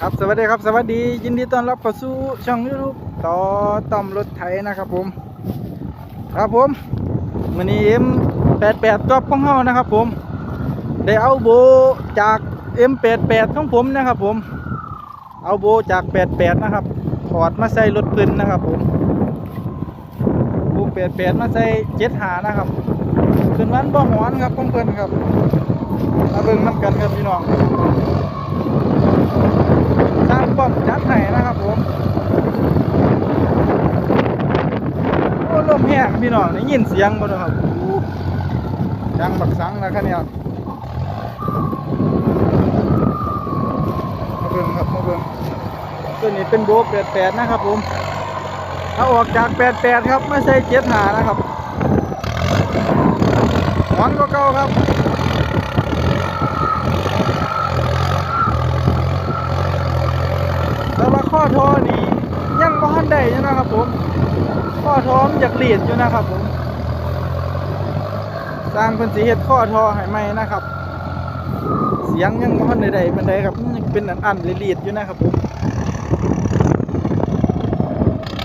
ครับสวัสดีครับสวัสดียินดีต้อนรับเข้าสู่ช่องยูทูบต่อต่อมรถไถนะครับผม ครับผมวันนี้ M88 จอบของเฮานะครับผม ได้เอาโบจาก M88 ของผมนะครับผม เอาโบจาก88นะครับถอดมาใส่รถพื้นนะครับผมโบ88มาใส่7หานะครับขึ้นวันบ่หอนครับเพิ่อนๆครับมาเบิ่งน้ำกันครับพี่น้อง ป้อมจัดให้นะครับผมโอ้ลมแห้งพี่น้องได้ยินเสียงบ่เนาะครับอู้ดังบักสังนะครับเนี่ยมาเบิ่งครับมาเบิ่งตัวนี้เป็นโบก88นะครับผมเอาออกจาก88ครับไม่ใช่7หานะครับหอนก็เก่าครับ แต่ว่า ข้อทอนี่ยังบ่ทันได้อยู่นะครับผมข้อทอมนอยากเลียดอยู่นะครับผมสร้างเพิ่นสิเฮ็ดข้อทอให้ใหมนะครับ เสียงยังบ่ทันได้ได้ปานใดครับยังเป็นอันๆเลียดอยู่นะครับผม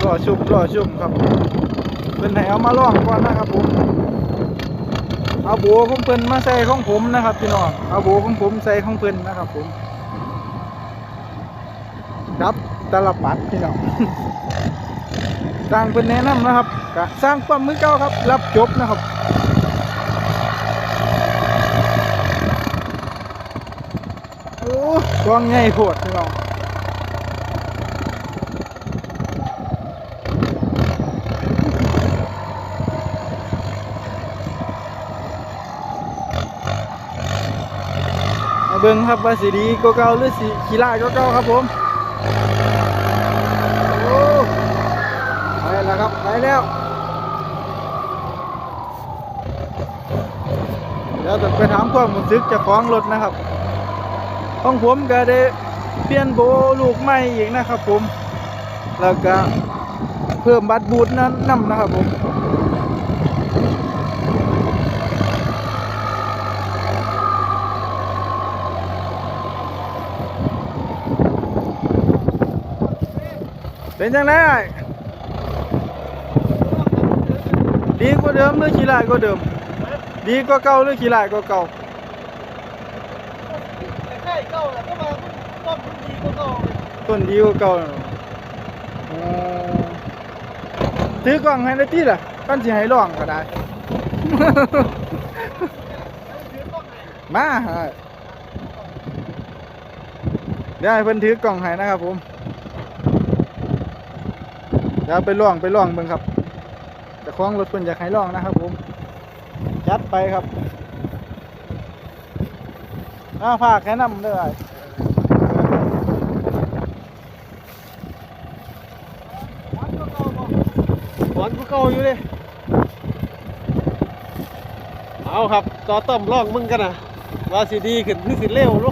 รอชุบรอชุบครับเพิ่นให้เอามาล่องก่อนนะครับผมเอาโบของเพิ่นมาใส่ของผมนะครับพี่น้องเอาโบของผมใส่ของเพิ่นนะครับผมครับ ตลปัดพี่น้องสร้างเป็นแนะนำนะครับสร้างความมือเก้าครับ รับจบนะครับโอ้กองใหญ่โพดพี่น้องเบิ่งครับว่าสีดีก็เก่าหรือสีขี้ลาก็เก่าครับผม โอ้ไป แล้วครับไปแล้วเดี๋ยวไปถามความรู้สึกจากของรถนะครับของผมก็ได้เปลี่ยนโบลูกใหม่อีกนะครับ ผม แล้วก็เพิ่มบัตรบูทนั้นนำนะครับผมเป็นยังไงอ้าย ดีกว่าเดิมหรือขี้ลายกว่าเดิม ดีกว่าเก่าหรือขี้ลายกว่าเก่าใช่เก่าแหละก็มาต้มดีก็เก่าต้นดีกว่าเก่าน่ะอ๋อถือกล่องให้ได้ที่ล่ะกันสิให้ร้องก็ได้ มาฮะเดี๋ยวให้เพิ่นถือกล่องให้นะครับผมเดี๋ยวไปล่องไปล่องเบิ่งครับเจะคล้องรถเพิ่นอยากให้ล่องนะครับผมจัดไปครับอ้าวฝากแค่นำเด้ออ้ายหวนก็เก่าอยู่เลยเอาครับต่อต้มลองมึงกันนะว่าสิดีขึ้นหรือสิเร็วลูก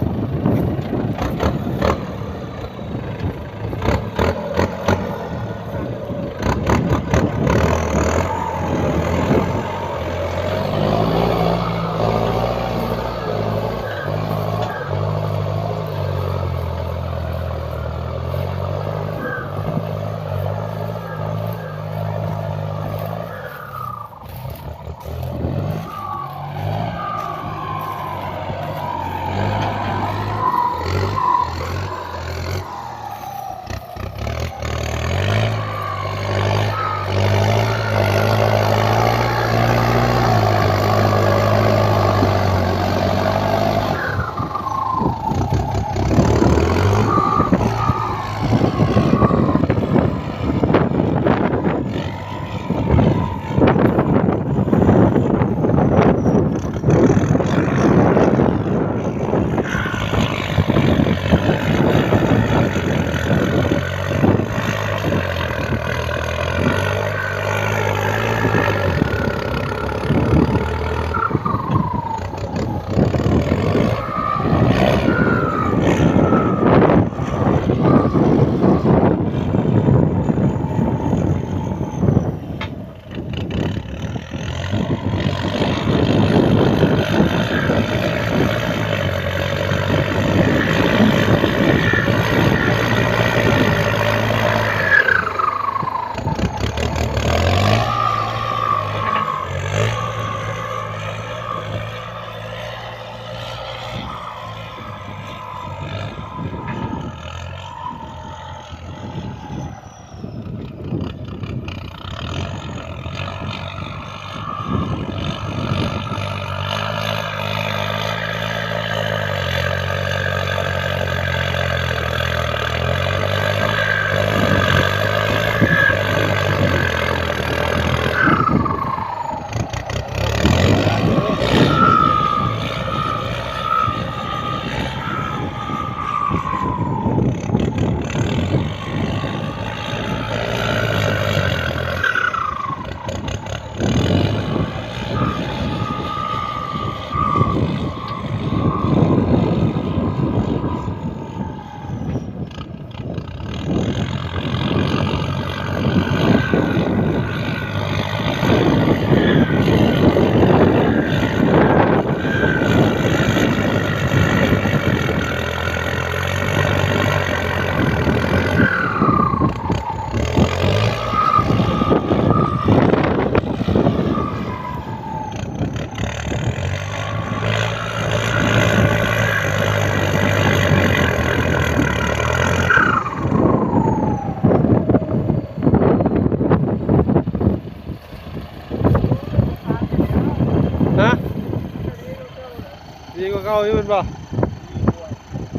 บ่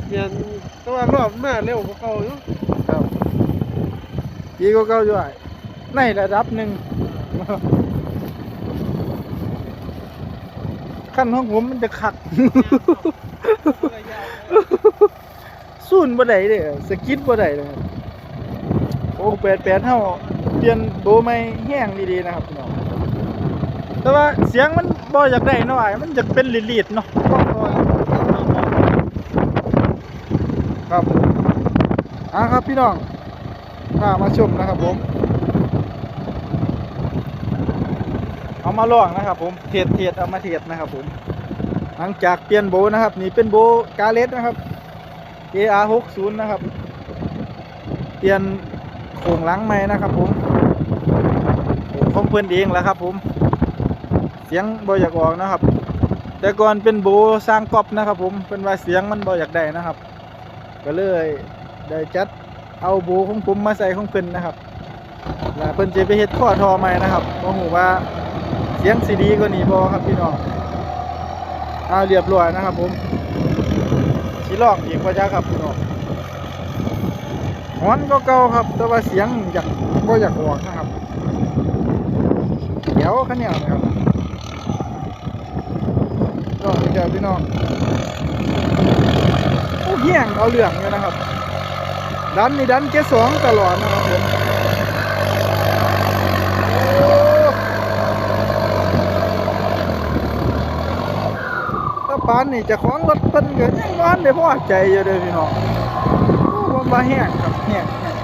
เมียนแต่ว่ารอบมาเร็วกว่าเก่าอยู่ครับดีก็เก่าอยู่ไอ้ในระดับหนึ่งขั้นของผมมันจะขัดสูนบ่ได้เด้อสกิดบ่ได้เลยครับโอ้แปดแปดเฮาเปลี่ยนโบใหม่แห้งดีๆนะครับพี่น้องแต่ว่าเสียงมันบ่อยากได้เนาะอ้ายมันจะเป็นลีดๆเนาะ ครับผมอ่าครับพี่น้องพามาชมนะครับผม เอามาลองนะครับ ผมเทียดเทียดเอามาเทียดนะครับ ผม หลังจากเปลี่ยนโบนะครับนี่เป็นโบกาเลสนะครับ AR 60นะครับ เปลี่ยนโครงหลังใหม่นะครับ ผมของเพื่อนเองแล้วครับ ผม เสียงบ่อยากออกนะครับ แต่ก่อนเป็นโบสร้างกอบนะครับ ผมเป็นว่าเสียงมันบ่อยากได้นะครับ ก็เลยได้จัดเอาโบของผมมาใส่ของเพิ่นนะครับแล้วเพิ่นจะไปเฮ็ดข้อทอใหม่นะครับบ่ฮู้ว่าเสียงสิดีกว่านี้บ่ครับพี่น้องเอาเรียบร้อยนะครับผมสิลองอีกว่าจะครับพี่น้องหอนก็เก่าครับ แต่ว่าเสียงอยากบ่อยากออกนะครับเดี๋ยวคันเนี้ยนะครับลองอีกเดียวพี่น้อง เหี้ยงเอาเรื่องอยู่นะครับ ดันนี่ดันเกสองตลอดนะครับผมถ้าปานนี่จะของรถเพิ่นก็ยังร้อนได้พอใจอยู่เด้อพี่น้องโอ้ผมว่าแห้งครับแห้งแห้ง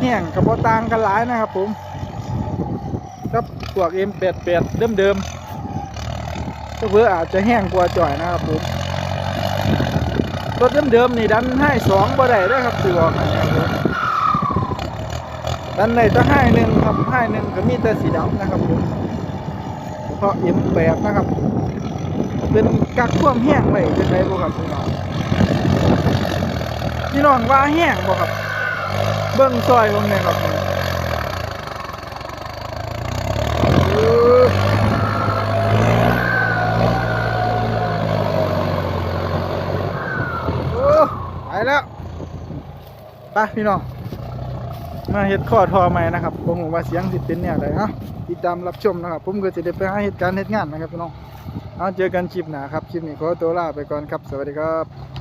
แห้งกับบ่ต่างกันหลายนะครับผมกับพวก M88 เดิมๆก็ เพื่ออาจจะแห้งกว่าจ่อยนะครับผมรถเดิมๆนี่ดันให้สองบ่ได้ด้อครับถือออกนะครับผมดันในจะให้หนึ่งครับให้หนึ่งก็มีแต่สีดำนะครับผมเพราะ M8 นะครับ เป็นกักท่วมแห้งไว้จะได้บ่ครับพี่น้องพี่น้องว่าแห้งบ่ครับ เบิ้งซอยผมเนี่ยครับเออ โอ้ไป แล้วไปพี่น้องมาเฮ็ดข้อทอใหม่นะครับผมว่าเสียงสิเป็นเนี่ยอะไรเนาะติดตามรับชมนะครับ ผมก็จะได้ไปหาเหตุการณ์เหตุงานนะครับพี่น้องเอาเจอกันคลิปหน้าครับคลิปนี้ขอตัวลาไปก่อนครับ สวัสดีครับ